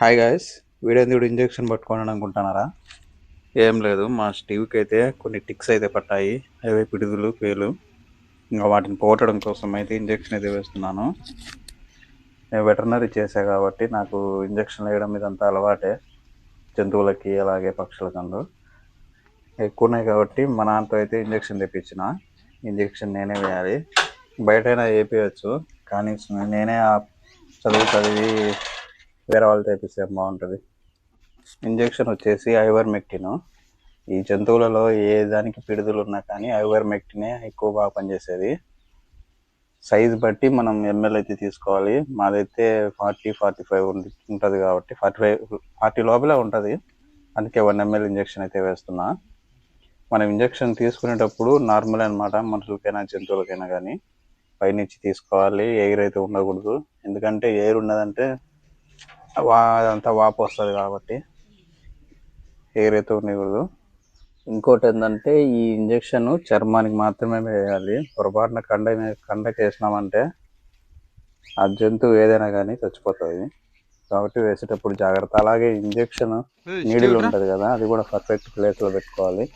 Hi guys వీడేందుడు injection పట్టుకోవాలని అనుకుంటున్నారా? ఏం లేదు మా స్టీవ్కి అయితే కొన్ని టిక్స్ అయితే పట్టాయి. అవి పిడుగులు పేలు. ఇంకా వాటిని పోగొట్టడం కోసం అయితే ఇంజెక్షన్ అయితే వేస్తున్నాను. నేను వెటర్నరీ చేసా కాబట్టి నాకు ఇంజెక్షన్ వేయడం ఇదంతా అలవాటే. జంతువులకి అలాగే పక్షులకందు ఎక్కువ ఉన్నాయి కాబట్టి మా నాన్నతో అయితే ఇంజెక్షన్ తెప్పించిన. ఇంజెక్షన్ నేనే వేయాలి. బయటైనా వేపించచ్చు కానీ నేనే ఆ చదువు చదివి వేరే వాళ్ళు తెప్పిస్తే బాగుంటుంది. ఇంజెక్షన్ వచ్చేసి ఐవర్మెక్టిన్. ఈ జంతువులలో ఏ దానికి పిడుదలు ఉన్నా కానీ ఐవర్మెక్టినే ఎక్కువ బాగా పనిచేసేది. సైజ్ బట్టి మనం ఎంఎల్ అయితే తీసుకోవాలి. మాదైతే ఫార్టీ ఫార్టీ ఫైవ్ ఉంటుంది కాబట్టి ఫార్టీ ఫైవ్ ఫార్టీ లోపలే ఉంటుంది. అందుకే వన్ ఎంఎల్ ఇంజెక్షన్ అయితే వేస్తున్నా. మనం ఇంజెక్షన్ తీసుకునేటప్పుడు నార్మల్ అన్నమాట మనుషులకైనా జంతువులకైనా కానీ. పైనుంచి తీసుకోవాలి. ఎయిర్ అయితే ఉండకూడదు. ఎందుకంటే ఎయిర్ ఉన్నదంటే అదంతా వాపు వస్తుంది కాబట్టి. ఎయిర్ అయితే ఉండకూడదు ఇంకోటి ఏంటంటే ఈ ఇంజెక్షన్ చర్మానికి మాత్రమే వేయాలి. పొరపాటున కండ కండకి వేసినామంటే ఆ జంతువు ఏదైనా కానీ చచ్చిపోతుంది. కాబట్టి వేసేటప్పుడు జాగ్రత్త. అలాగే ఇంజెక్షన్ నీడిల్ ఉంటుంది కదా అది కూడా పర్ఫెక్ట్ ప్లేస్లో పెట్టుకోవాలి.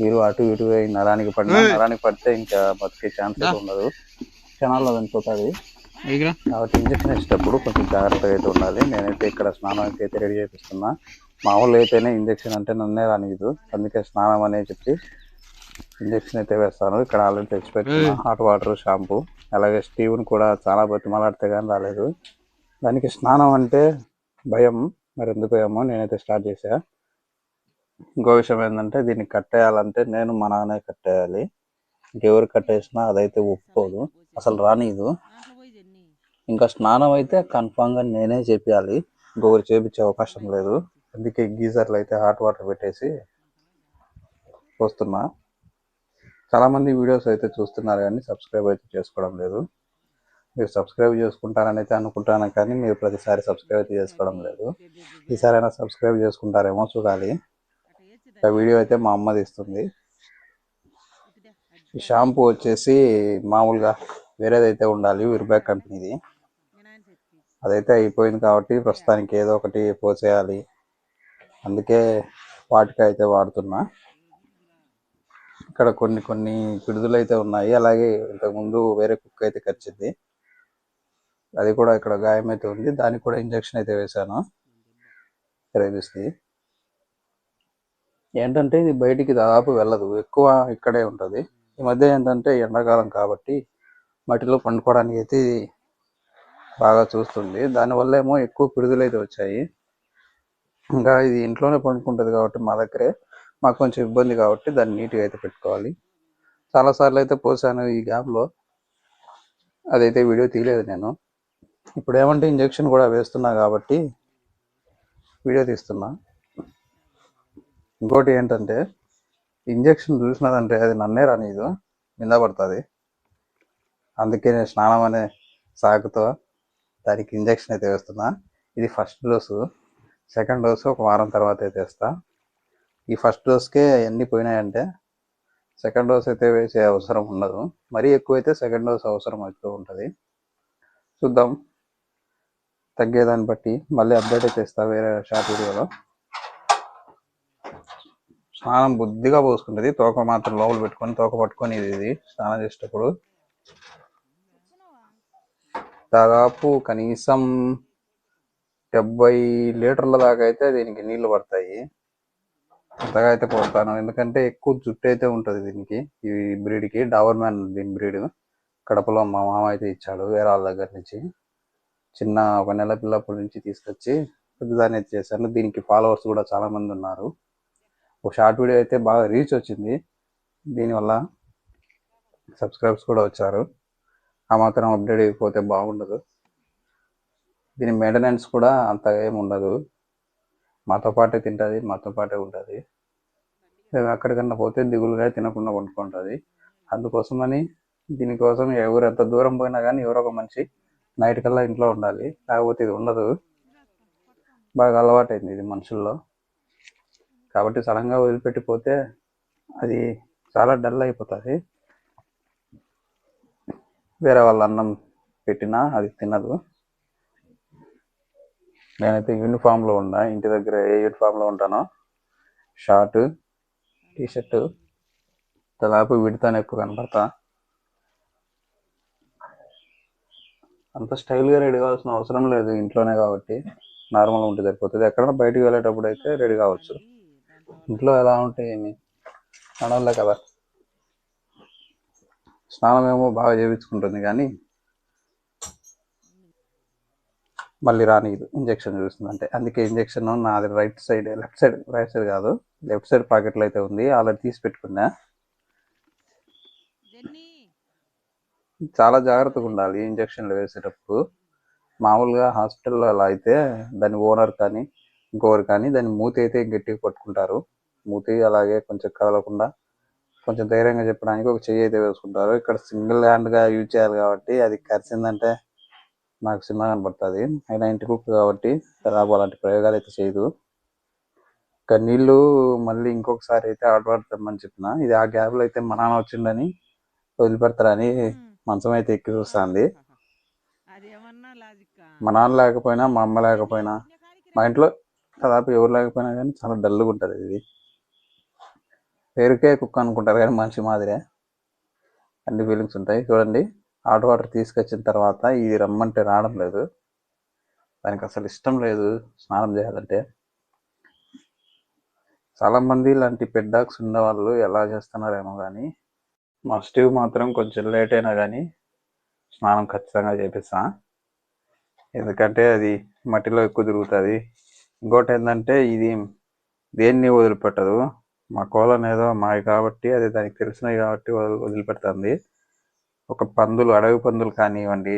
మీరు అటు ఇటు నరానికి పడినా నరానికి పడితే ఇంకా బతికే ఛాన్స్ అయితే ఉండదు. క్షణాల్లో చనిపోతుంది కాబట్టి ఇంజక్షన్ వేసేటప్పుడు కొంచెం జాగ్రత్తగా అయితే ఉండాలి. నేనైతే ఇక్కడ స్నానం అయితే రెడీ చేపిస్తున్నా. మామూలు అయితేనే ఇంజక్షన్ అంటే నన్నే రానియదు అందుకే స్నానం అనే చెప్పి ఇంజక్షన్ అయితే వేస్తాను. ఇక్కడ ఆల్రెడీ తెచ్చిపెట్టిన హాట్ వాటర్ షాంపూ అలాగే స్టీవ్ని కూడా చాలా బతిమలాడితే కానీ రాలేదు. దానికి స్నానం అంటే భయం. మరి ఎందుకు ఏమో నేనైతే స్టార్ట్ చేశా. ఇంకో విషయం ఏంటంటే దీన్ని కట్టేయాలంటే నేను మా నాన్నే కట్టేయాలి. ఇంకెవరు కట్టేసినా అదైతే ఒప్పుకోదు. అసలు రానియదు ఇంకా స్నానం అయితే కన్ఫామ్గా నేనే చేపియాలి. ఇంకొకరు చేపించే అవకాశం లేదు. అందుకే గీజర్లు అయితే హాట్ వాటర్ పెట్టేసి వస్తున్నా. చాలా మంది వీడియోస్ అయితే చూస్తున్నారు కానీ సబ్స్క్రైబ్ అయితే చేసుకోవడం లేదు. మీరు సబ్స్క్రైబ్ చేసుకుంటారని అయితే అనుకుంటాను కానీ మీరు ప్రతిసారి సబ్స్క్రైబ్ అయితే చేసుకోవడం లేదు. ఈసారైనా సబ్స్క్రైబ్ చేసుకుంటారేమో చూడాలి. ఆ వీడియో అయితే మా అమ్మది ఇస్తుంది. ఈ షాంపూ వచ్చేసి మామూలుగా వేరేదైతే ఉండాలి విర్బ్యాక్ కంపెనీది అదైతే అయిపోయింది కాబట్టి ప్రస్తుతానికి ఏదో ఒకటి పోసేయాలి. అందుకే వాటికి అయితే వాడుతున్నా. ఇక్కడ కొన్ని కొన్ని పిడుదలు అయితే ఉన్నాయి. అలాగే ఇంతకుముందు వేరే కుక్క అయితే కరిచింది. అది కూడా ఇక్కడ గాయం అయితే ఉంది. దానికి కూడా ఇంజెక్షన్ అయితే వేశాను. రేబిస్ది. ఏంటంటే ఇది బయటికి దాదాపు వెళ్ళదు. ఎక్కువ ఇక్కడే ఉంటుంది. ఈ మధ్య ఏంటంటే ఎండాకాలం కాబట్టి మట్టిలో పండుకోవడానికి అయితే బాగా చూస్తుంది. దానివల్ల ఏమో ఎక్కువ పిడుదలు అయితే వచ్చాయి. ఇంకా ఇది ఇంట్లోనే పండుకుంటుంది కాబట్టి మా దగ్గరే. మాకు కొంచెం ఇబ్బంది కాబట్టి దాన్ని నీట్గా అయితే పెట్టుకోవాలి. చాలా సార్లు అయితే పోసాను ఈ గ్యాప్లో అదైతే వీడియో తీయలేదు నేను. ఇప్పుడు ఏమంటే ఇంజెక్షన్ కూడా వేస్తున్నా కాబట్టి వీడియో తీస్తున్నా. ఇంకోటి ఏంటంటే ఇంజెక్షన్ చూసినదంటే అది నన్నే రానీదు. మీద పడుతుంది. అందుకే నేను స్నానం అనే సాకుతో దానికి ఇంజెక్షన్ అయితే వేస్తున్నా. ఇది ఫస్ట్ డోసు. సెకండ్ డోసు ఒక వారం తర్వాత అయితే వేస్తా. ఈ ఫస్ట్ డోస్కే ఎన్ని పోయినాయంటే సెకండ్ డోస్ అయితే వేసే అవసరం ఉండదు. మరీ ఎక్కువైతే సెకండ్ డోస్ అవసరం అవుతూ ఉంటుంది. చూద్దాం. తగ్గేదాన్ని బట్టి మళ్ళీ అప్డేట్ అయితే ఇస్తా వేరే షార్ట్ వీడియోలో. స్నానం బుద్ధిగా పోసుకుంటుంది. తోక మాత్రం లోపల పెట్టుకొని తోక పట్టుకొని ఇది ఇది స్నానం చేసేటప్పుడు. దాదాపు కనీసం డెబ్బై లీటర్ల దాకా అయితే దీనికి నీళ్ళు పడతాయి. అంతగా అయితే పోస్తాను ఎందుకంటే ఎక్కువ జుట్టు అయితే ఉంటుంది దీనికి ఈ బ్రీడ్కి డాబర్ మ్యాన్ దీని బ్రీడ్ కడపలో మా మామ అయితే ఇచ్చాడు వేరే వాళ్ళ దగ్గర నుంచి. చిన్న ఒక నెల పిల్లప్పటి నుంచి తీసుకొచ్చి పెద్దదాన్ని అయితే చేశాను దీనికి ఫాలోవర్స్ కూడా చాలా మంది ఉన్నారు. ఒక షార్ట్ వీడియో అయితే బాగా రీచ్ వచ్చింది. దీనివల్ల సబ్స్క్రైబ్స్ కూడా వచ్చారు. ఆ మాత్రం అప్డేట్ అయిపోతే బాగుండదు. దీని మెయింటెనెన్స్ కూడా అంత ఏమి ఉండదు. మాతో పాటే తింటుంది మాతో పాటే ఉంటుంది. మేము ఎక్కడికన్నా పోతే దిగులుగా తినకుండా వండుకుంటుంది. అందుకోసమని దీనికోసం ఎవరు ఎంత దూరం పోయినా కానీ ఎవరో ఒక మనిషి నైట్ కల్లా ఇంట్లో ఉండాలి. లేకపోతే ఇది ఉండదు. బాగా అలవాటైంది ఇది మనుషుల్లో. కాబట్టి సడన్గా వదిలిపెట్టిపోతే అది చాలా డల్ అయిపోతుంది. వేరే వాళ్ళ అన్నం పెట్టినా అది తినదు. నేనైతే యూనిఫామ్లో ఉన్నా ఇంటి దగ్గర ఏ యూనిఫామ్లో ఉంటానో షార్ట్ టీషర్ట్ దాదాపు విడతాను ఎక్కువ కనపడతా. అంత స్టైల్గా రెడీ కావాల్సిన అవసరం లేదు ఇంట్లోనే కాబట్టి నార్మల్గా ఉంటే సరిపోతుంది. ఎక్కడైనా బయటకు వెళ్ళేటప్పుడు అయితే రెడీ కావచ్చు. ఇంట్లో ఎలా ఉంటాయి ఏమి? అనవలే కదా. స్నానం ఏమో బాగా చేయించుకుంటుంది కానీ మళ్ళీ రానిది ఇంజెక్షన్ చూస్తుంది. అంటే అందుకే ఇంజెక్షన్ నాది right side left side right side కాదు. లెఫ్ట్ సైడ్ పాకెట్లో అయితే ఉంది. ఆల్రెడీ తీసి పెట్టుకున్నా. చాలా జాగ్రత్తగా ఉండాలి ఇంజక్షన్లు వేసేటప్పుడు. మామూలుగా హాస్పిటల్లో అలా అయితే దాని ఓనర్ కానీ ఇంకొకరు కానీ దాని మూతి అయితే గట్టిగా పట్టుకుంటారు. మూతి అలాగే కొంచెం కదలకుండా కొంచెం ధైర్యంగా చెప్పడానికి ఒక చెయ్యి అయితే వేసుకుంటారు. ఇక్కడ సింగిల్ హ్యాండ్గా యూజ్ చేయాలి కాబట్టి అది కరిచిందంటే నాకు చిన్నగా కనబడుతుంది అయినా ఇంటి కుక్క కాబట్టి దాదాపు అలాంటి ప్రయోగాలు అయితే చేయదు. ఇంకా నీళ్ళు మళ్ళీ ఇంకొకసారి అయితే ఆర్డర్ పెడతామని చెప్పిన. ఇది ఆ గ్యాప్లో అయితే మా నాన్న వచ్చిండని వదిలిపెడతారని మంచం అయితే ఎక్కి చూస్తుంది. మా నాన్న లేకపోయినా మా అమ్మ లేకపోయినా మా ఇంట్లో దాదాపు ఎవరు లేకపోయినా కానీ చాలా డల్గా ఉంటుంది ఇది. పేరుకే కుక్క అనుకుంటారు కానీ మనిషి మాదిరే. అన్ని ఫీలింగ్స్ ఉంటాయి. చూడండి హాట్ వాటర్ తీసుకొచ్చిన తర్వాత ఇది రమ్మంటే రావడం లేదు. దానికి అసలు ఇష్టం లేదు స్నానం చేయాలంటే. చాలా మంది ఇలాంటి పెడ్డాక్స్ ఉన్నవాళ్ళు ఉన్న వాళ్ళు ఎలా చేస్తున్నారేమో కానీ మా స్టీవ్ మాత్రం కొంచెం లేట్ అయినా కానీ స్నానం ఖచ్చితంగా చేపిస్తా. ఎందుకంటే అది మట్టిలో ఎక్కువ తిరుగుతుంది. ఇంకోటి ఏంటంటే ఇది దేన్ని వదిలిపెట్టదు? మా కోలం ఏదో మావి కాబట్టి అది దానికి తెలిసినవి కాబట్టి వదిలిపెడుతుంది. ఒక పందులు అడవి పందులు కానివ్వండి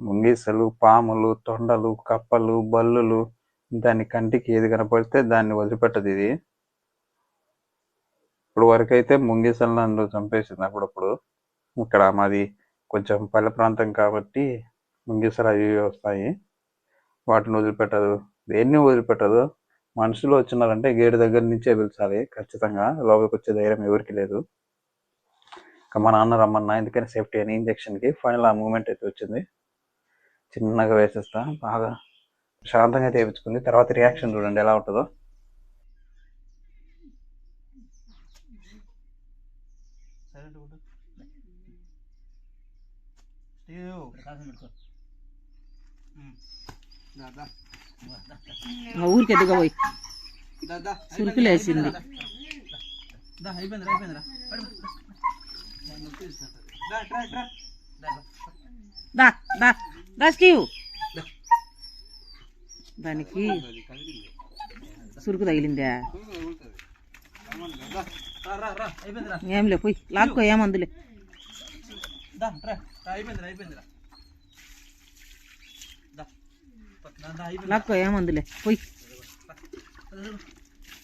ముంగీసలు పాములు తొండలు కప్పలు బల్లులు దాని కంటికి ఏది కనపడితే దాన్ని వదిలిపెట్టదు ఇది. ఇప్పుడు వరకు అయితే ముంగీసలు నన్ను చంపేసింది అప్పుడప్పుడు. ఇక్కడ మాది కొంచెం పల్లె ప్రాంతం కాబట్టి ముంగీసలు అవి వస్తాయి. వాటిని వదిలిపెట్టదు. దేన్ని వదిలిపెట్టదు? మనుషులు వచ్చినారంటే గేటు దగ్గర నుంచే పిలిచాలి ఖచ్చితంగా లోపలికి వచ్చే ధైర్యం ఎవరికి లేదు. ఇంకా మా నాన్న రమ్మన్నా ఎందుకని సేఫ్టీ అని ఇంజక్షన్కి ఫైనల్ ఆ మూమెంట్ అయితే వచ్చింది. చిన్నగా వేసేస్తా బాగా శాంతంగా చేయించుకుంది. తర్వాత రియాక్షన్ చూడండి ఎలా ఉంటుందో. ఆ ఊరికి పోయి. సురుకులు వేసింది. దా దా దా స్టీవ్. దానికి సురుకు తగిలిందా? ఏంలే పోయి లాక్కో ఏమందులే లక్క ఏమందులే పోయి.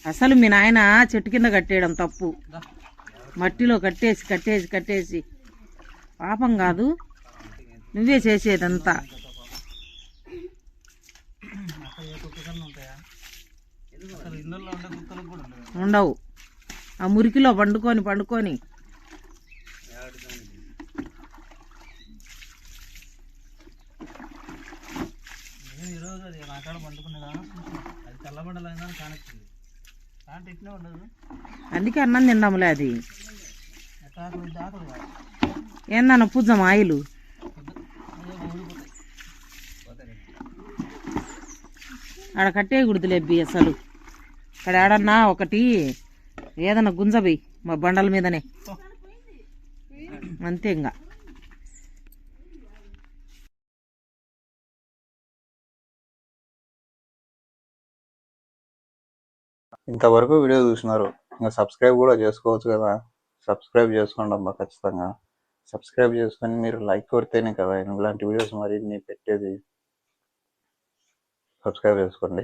అసలు మీ నాయన చెట్టు కింద కట్టేయడం తప్పు. మట్టిలో కట్టేసి కట్టేసి కట్టేసి. పాపం కాదు నువ్వే చేసేదంతా. ఉండవు. ఆ మురికిలో పండుకొని పండుకొని. ఈరోజు అది నా కాడ పండుకునేదా అది తెల్లబండలైనా కానొచ్చింది కాంటే ఇట్లే ఉండదు. అందుకే అన్నం తిండాములే అది. ఏందన్న పూజం ఆయిలు ఆడ కట్టేయకూడదు లేబ్బి అసలు. ఇక్కడ ఆడన్నా ఒకటి ఏదన్నా గుంజబి మా బండల మీదనే. అంతే ఇంకా ఇంతవరకు వీడియో చూసినారు. ఇంకా సబ్స్క్రైబ్ కూడా చేసుకోవచ్చు కదా. సబ్స్క్రైబ్ చేసుకోండి అమ్మా ఖచ్చితంగా. సబ్స్క్రైబ్ చేసుకొని మీరు లైక్ కొడితేనే కదా ఇలాంటి వీడియోస్ మరి పెట్టేది. సబ్స్క్రైబ్ చేసుకోండి.